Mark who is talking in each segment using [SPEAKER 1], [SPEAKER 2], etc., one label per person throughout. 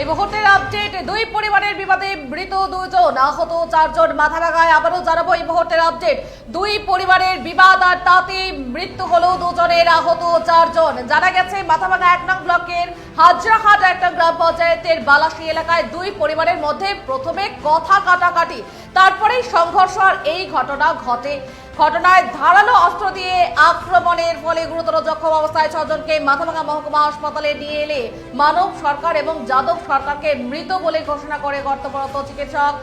[SPEAKER 1] এই মুহূর্তের আপডেট দুই পরিবারের বিবাদে মৃত দুজন, আহত চারজন মাথা ভাঙায় আবারও জানাব এই মুহূর্তের আপডেট দুই পরিবারের বিবাদ আর তাতে মৃত্যু হলো দুজনের আহত চারজন। জানা গেছে মাথা মাথাভাঙা এক নং ব্লকের হাজরাহাট একটা গ্রাম পঞ্চায়েতের বালাসী এলাকায় দুই পরিবারের মধ্যে প্রথমে কথা কাটাকাটি, তারপরেই সংঘর্ষ আর এই ঘটনা ঘটে। ঘটনায় ধারালো অস্ত্র দিয়ে আক্রমণের ফলে গুরুতর জখম অবস্থায় ছজনকে মাথাভাঙা মহকুমা হাসপাতালে নিয়ে এলে মানব সরকার এবং যাদব সরকারকে মৃত বলে ঘোষণা করে কর্তব্যরত চিকিৎসক।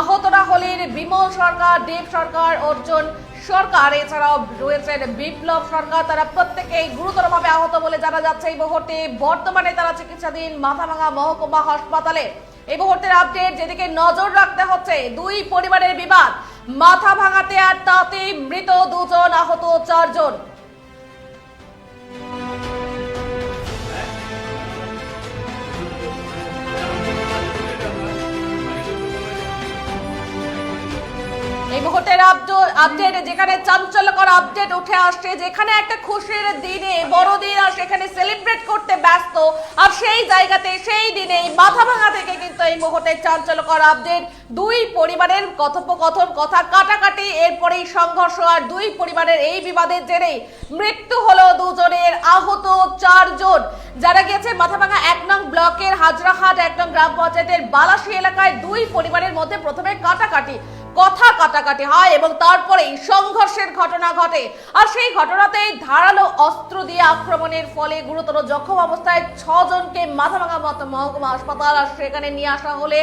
[SPEAKER 1] আহতরা হলেন বিমল সরকার, দেব সরকার, অর্জুন সরকার। এছাড়াও রয়েছেন বিপ্লব সরকার। তারা প্রত্যেকেই গুরুতরভাবে আহত বলে জানা যাচ্ছে এই মুহূর্তে। বর্তমানে তারা চিকিৎসাধীন মাথাভাঙা মহকুমা হাসপাতালে। এই মুহূর্তের আপডেট যেদিকে নজর রাখতে হচ্ছে, দুই পরিবারের বিবাদ। মাথা ভাঙাতে আর তাতে মৃত দুজন আহত চারজন। এই মুহূর্তের আপডো- আপডেট যেখানে চাঞ্চল্যকর আপডেট উঠে আসছে, যেখানে একটা খুশির দিনে, বড়দিন, আর সেখানে সেলিব্রেট করতে সেই জায়গাতে, সেই দিনে মাথা ভাঙা থেকে কিন্তু এই মুহূর্তে চাঞ্চল্যকর আপডেট দুই পরিবারের কথোপকথন, কথা কাটাকাটি, এরপরেই সংঘর্ষ আর দুই পরিবারের এই বিবাদের জেরে মৃত্যু হলো দুজনের আহত চারজন। যারা গিয়েছে মাথাভাঙা এক নং ব্লকের হাজরাহাট, এক নং গ্রাম পঞ্চায়েতের বালাসী এলাকায় দুই পরিবারের মধ্যে প্রথমে কাটাকাটি। কথা কাটাকাটি হয় এবং তারপরেই সংঘর্ষের ঘটনা ঘটে। আর সেই ঘটনাতেই ধারালো অস্ত্র দিয়ে আক্রমণের ফলে গুরুতর জখম অবস্থায় ছজনকে মাথাভাঙা মতো মহকুমা হাসপাতাল আর সেখানে নিয়ে আসা হলে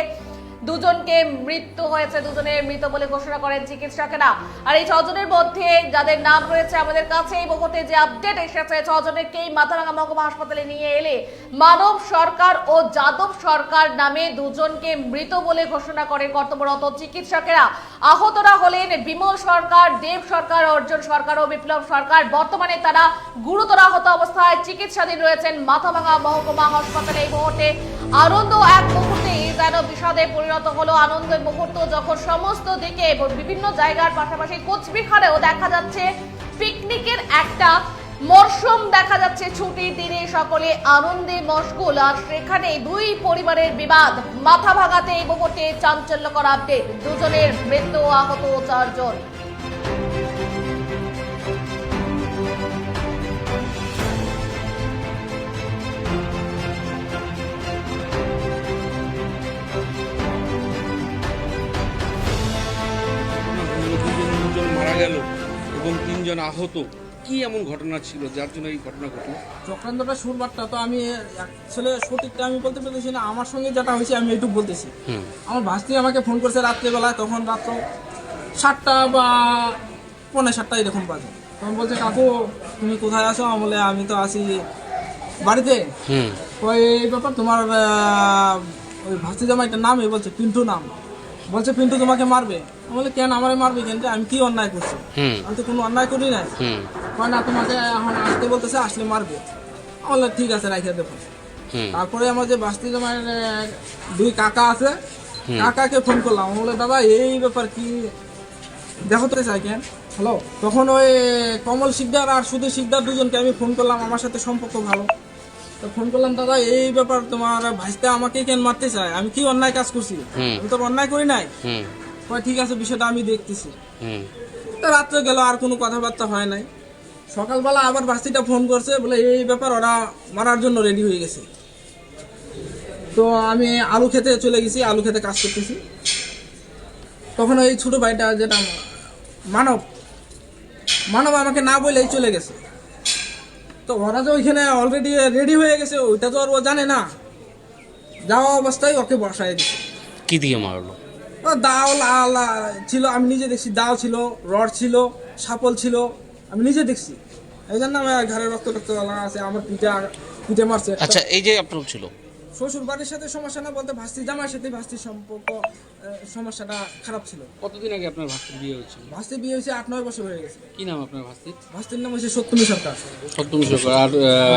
[SPEAKER 1] দুজনকে মৃত্যু হয়েছে দুজনের মৃত বলে ঘোষণা করেন চিকিৎসকেরা। আর এই ছজনের মধ্যে যাদের নাম রয়েছে আমাদের কাছে, এই মুহূর্তে যে আপডেট এসেছে, ছজনেরকেই মাথাভাঙা মহকুমা হাসপাতালে নিয়ে এলে মানব সরকার ও যাদব সরকার নামে দুজনকে মৃত বলে ঘোষণা করেন কর্তব্যরত চিকিৎসকেরা। আহতরা হলেন বিমল সরকার, দেব সরকার, অর্জুন সরকার ও বিপ্লব সরকার। বর্তমানে তারা গুরুতর আহত অবস্থায় চিকিৎসাধীন রয়েছেন মাথাভাঙা মহকুমা হাসপাতালে। এই মুহূর্তে আনন্দ এক মুহূর্তে যেন বিষাদে পরিণত হলো আনন্দের মুহূর্ত যখন সমস্ত দিকে এবং বিভিন্ন জায়গার পাশাপাশি কোচবিহারেও দেখা যাচ্ছে পিকনিকের একটা মরশুম দেখা যাচ্ছে ছুটির দিনে সকলে আনন্দে মশগুল। আর সেখানে দুই পরিবারের বিবাদ। মাথা ভাগাতে এই মুহূর্তে চাঞ্চল্যকর আপডেট দুজনের মৃত্যু আহত চারজন।
[SPEAKER 2] এবং তিনজন আহত। কি এমন ঘটনা ছিল? যার জন্য এই ঘটনা ঘটলো?
[SPEAKER 3] চক্রান্তটা সুরবারটা তো আমি আসলে সঠিকটা আমি বলতে পেরেছি না। আমার সঙ্গে যেটা হয়েছে আমি একটু বলতেছি। আমার ভাস্তি আমাকে ফোন করছে রাত্রেবেলায় তখন রাত্র সাতটা বা পৌনে সাতটা এরকম বাজে। তখন বলছে কাকু তুমি কোথায় আছো? আমি বলে আমি তো আসি বাড়িতে। ওই এই ব্যাপার তোমার ওই ভাস্তি জামাইটার নাম? বলছে পিন্টু নাম। বলছে পিন্টু তোমাকে মারবে। আমি বলে কেন আমারে মারবে কেন? আমি কি অন্যায় করছি? আমি তো কোনো অন্যায় করি নাই। কয় না তোমাকে এখন আসতে বলতেছে আসলে মারবে। আমি ঠিক আছে রাখে দেবো। তারপরে আমার যে বাস্তি জমার দুই কাকা আছে কাকাকে ফোন করলাম। বলে দাদা এই ব্যাপার কি? দেখো তো চাই কেন? হ্যালো? তখন ওই কমল শিকদার আর শুধু শিকদার দুজনকে আমি ফোন করলাম আমার সাথে সম্পর্ক ভালো। তো ফোন করলাম দাদা এই ব্যাপার তোমার ভাইস্তে আমাকে কেন মারতে চায়? আমি কি অন্যায় কাজ করছি? আমি তো অন্যায় করি নাই। কয় ঠিক আছে বিষয়টা আমি দেখতেছি। তো রাত্রে গেল আর কোনো কথাবার্তা হয় নাই। সকালবেলা আবার বাস্তিটা ফোন করছে বলে এই ব্যাপার ওরা মারার জন্য রেডি হয়ে গেছে। তো আমি আলু খেতে চলে গেছি আলু খেতে কাজ করতেছি। তখন ওই ছোটো ভাইটা যেটা মানব মানব আমাকে না বলেই চলে গেছে। তো ওরা যে ওইখানে অলরেডি রেডি হয়ে গেছে ওইটা তো আর ও জানে না। যাওয়া অবস্থায় ওকে বসায় দিছে।
[SPEAKER 2] কি দিয়ে মারলো?
[SPEAKER 3] দাও লা- লা- ছিল আমি নিজে দেখছি দাও ছিল রড ছিল সাপল ছিল আমি নিজে দেখছি। এই জন্য আমার ঘরের রক্ত রক্ত আছে আমার পিঠে পিঠে মারছে।
[SPEAKER 2] আচ্ছা এই যে আপনার ছিল?
[SPEAKER 3] শ্বশুর বাড়ির সাথে সমস্যা না বলতে ভাস্তি জামার সাথে ভাস্তির সম্পর্ক সমস্যাটা খারাপ ছিল।
[SPEAKER 2] কতদিন আগে আপনার ভাস্তির বিয়ে হয়েছিল?
[SPEAKER 3] ভাস্তি বিয়ে হয়েছে আট নয় বছর হয়ে গেছে।
[SPEAKER 2] কি নাম আপনার ভাস্তির?
[SPEAKER 3] ভাস্তির নাম হয়েছে সত্যমী সরকার।
[SPEAKER 2] সপ্তমী সরকার আর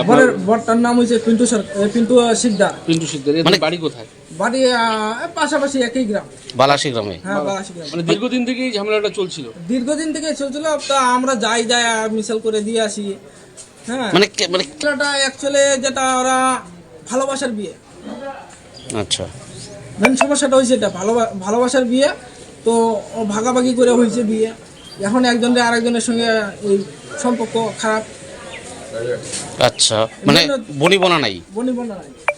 [SPEAKER 3] বরের বরটার নাম হয়েছে পিন্টু সরকার পিন্টু শিকদার।
[SPEAKER 2] পিন্টু সিকদার মানে বাড়ি কোথায়?
[SPEAKER 3] বাড়ি আহ, পাশাপাশি একই গ্রাম।
[SPEAKER 4] বালাসী গ্রামে?
[SPEAKER 3] হ্যাঁ বালাসী। গ্রাম।
[SPEAKER 2] মানে দীর্ঘদিন থেকেই ঝামেলাটা চলছিল?
[SPEAKER 3] দীর্ঘদিন থেকে চলছিল তা আমরা যাই যাই মিসাল করে দিয়ে আসি। হ্যাঁ
[SPEAKER 4] মানে কে- মানে
[SPEAKER 3] এটা অ্যাকচুয়ালি যেটা ওরা ভালোবাসার বিয়ে।
[SPEAKER 4] আচ্ছা।
[SPEAKER 3] মেন সমস্যাটা হয়েছে এটা ভালোবা- ভালোবাসার বিয়ে তো ও ভাগাভাগি করে হয়েছে বিয়ে। এখন একজনের আরেকজনের সঙ্গে এই সম্পর্ক খারাপ।
[SPEAKER 4] আচ্ছা। মানে বনি বনা নাই?
[SPEAKER 3] বনি বনা নাই।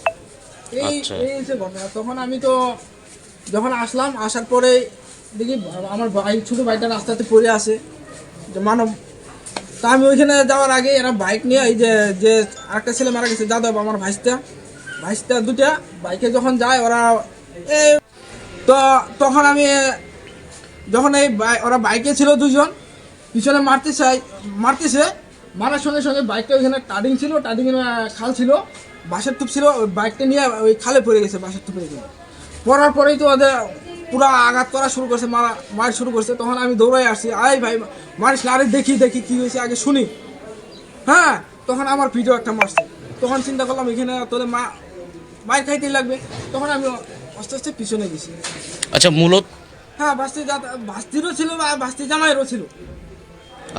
[SPEAKER 3] এই
[SPEAKER 4] আচ্ছা।
[SPEAKER 3] এই হচ্ছে ঘটনা তখন আমি তো যখন আসলাম আসার পরে দেখি আমার ভাই ছোটো ভাইটা রাস্তাতে পড়ে আছে যে মানব তা আমি ওইখানে যাওয়ার আগে এরা বাইক নিয়ে এই যে যে আরেকটা ছেলে মারা গেছে যাদব আমার ভাইসটা ভাইসটা দুটা বাইকে যখন যায় ওরা এই তো তখন আমি যখন এই ওরা বাইকে ছিল দুজন পিছনে মারতে চাই মারতেছে মারার সঙ্গে সঙ্গে বাইকটা ওইখানে টার্ডিং ছিল টার্ডিং খাল ছিল বাসের টুপ ছিল ওই বাইকটা নিয়ে ওই খালে পড়ে গেছে বাসের টুপে গিয়ে পড়ার পরেই তো ওদের পুরো আঘাত করা শুরু করছে মারা মার শুরু করছে। তখন আমি দৌড়াই আসছি আই ভাই মারিস না আরে দেখি দেখি কি হয়েছে আগে শুনি। হ্যাঁ তখন আমার ভিডিও একটা মারছে। তখন চিন্তা করলাম এখানে তোদের মা মায়ের খাইতেই লাগবে। তখন আমি আস্তে আস্তে পিছনে গেছি।
[SPEAKER 4] আচ্ছা মূলত?
[SPEAKER 3] হ্যাঁ বাস্তি বাস্তিরও ছিল বা বাস্তি জামাইরও ছিল।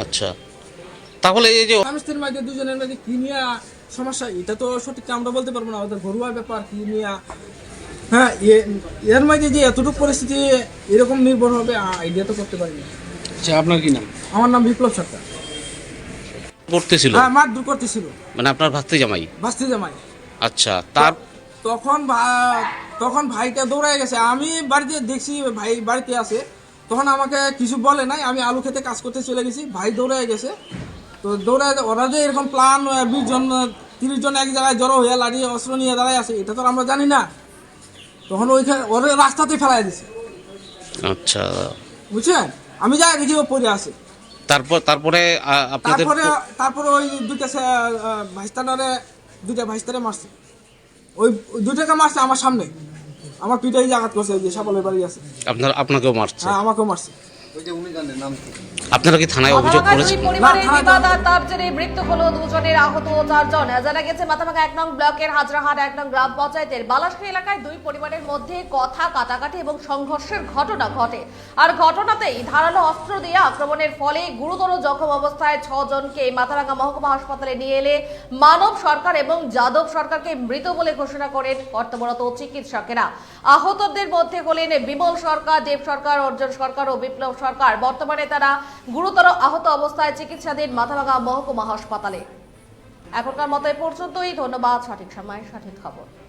[SPEAKER 4] আচ্ছা। তাহলে এই যে
[SPEAKER 3] স্বামী স্ত্রীর মাঝে দুজনের মাঝে কি নিয়ে সমস্যা এটা তো সঠিক আমরা বলতে পারব না ওদের ঘরোয়া ব্যাপার কি নিয়ে? হ্যাঁ এর মাঝে যে এতটুকু পরিস্থিতি এরকম নির্ভর হবে আইডিয়া তো করতে পারি না
[SPEAKER 2] আচ্ছা আপনার কি নাম?
[SPEAKER 3] আমার নাম বিপ্লব সরকার।
[SPEAKER 4] করতেছিল?
[SPEAKER 3] হ্যাঁ দূর করতেছিল।
[SPEAKER 4] মানে আপনার ভাস্তি জামাই?
[SPEAKER 3] বাস্তি জামাই।
[SPEAKER 4] আচ্ছা তার
[SPEAKER 3] তখন তখন ভাইটা দৌড়ায় গেছে। আমি বাড়িতে দেখছি ভাই বাড়িতে আছে। তখন আমাকে কিছু বলে নাই আমি আলু খেতে কাজ করতে চলে গেছি। ভাই দৌড়ায় গেছে। তো দৌড়ায় ওরা যে এরকম প্লান বিশ জন তিরিশ জন এক জায়গায় জড়ো হয়ে লাড়ি অস্ত্র নিয়ে দাঁড়ায় আছে এটা তো আমরা জানি না। তখন ওইখানে ওরা রাস্তাতে ফেলাই দিছে।
[SPEAKER 4] আচ্ছা।
[SPEAKER 3] বুঝছেন? আমি যাই দেখি ও পড়ে আছে।
[SPEAKER 4] তারপর তারপরে আপনাদের
[SPEAKER 3] তারপরে তারপরে ওই দুইটা ভাইস্তানারে দুইটা ভাইস্তারে মারছে। ওই দুইটাকে মারছে আমার সামনে। আমার পিঠাই আঘাত করছে যে সাবলের বাড়ি আছে।
[SPEAKER 4] আপনার আপনাকেও মারছে?
[SPEAKER 3] হ্যাঁ আমাকেও মারছে।
[SPEAKER 4] আপনারা কি থানায় অভিযোগ করেছেন?
[SPEAKER 1] পরিবারের
[SPEAKER 3] না, থানায়
[SPEAKER 1] বিবাদ আর তার জেরে মৃত্যু হলো দুজনের আহত চারজন। জানা গেছে মাথাভাঙা এক নং ব্লকের হাজরাহাট এক নং গ্রাম পঞ্চায়েতের বালাসী এলাকায় দুই পরিবারের মধ্যে কথা কাটাকাটি এবং সংঘর্ষের ঘটনা ঘটে। আর ঘটনাতেই ধারালো অস্ত্র দিয়ে আক্রমণের ফলে গুরুতর জখম অবস্থায় ছজনকে মাথাভাঙা মহকুমা হাসপাতালে নিয়ে এলে মানব সরকার এবং যাদব সরকারকে মৃত বলে ঘোষণা করেন কর্তব্যরত চিকিৎসকেরা। আহতদের মধ্যে হলেন বিমল সরকার দেব সরকার অর্জুন সরকার ও বিপ্লব সরকার। বর্তমানে তারা গুরুতর আহত অবস্থায় চিকিৎসাধীন মাথাভাঙা মহকুমা হাসপাতালে। এখনকার মতে পর্যন্তই। ধন্যবাদ, সঠিক সময় সঠিক খবর।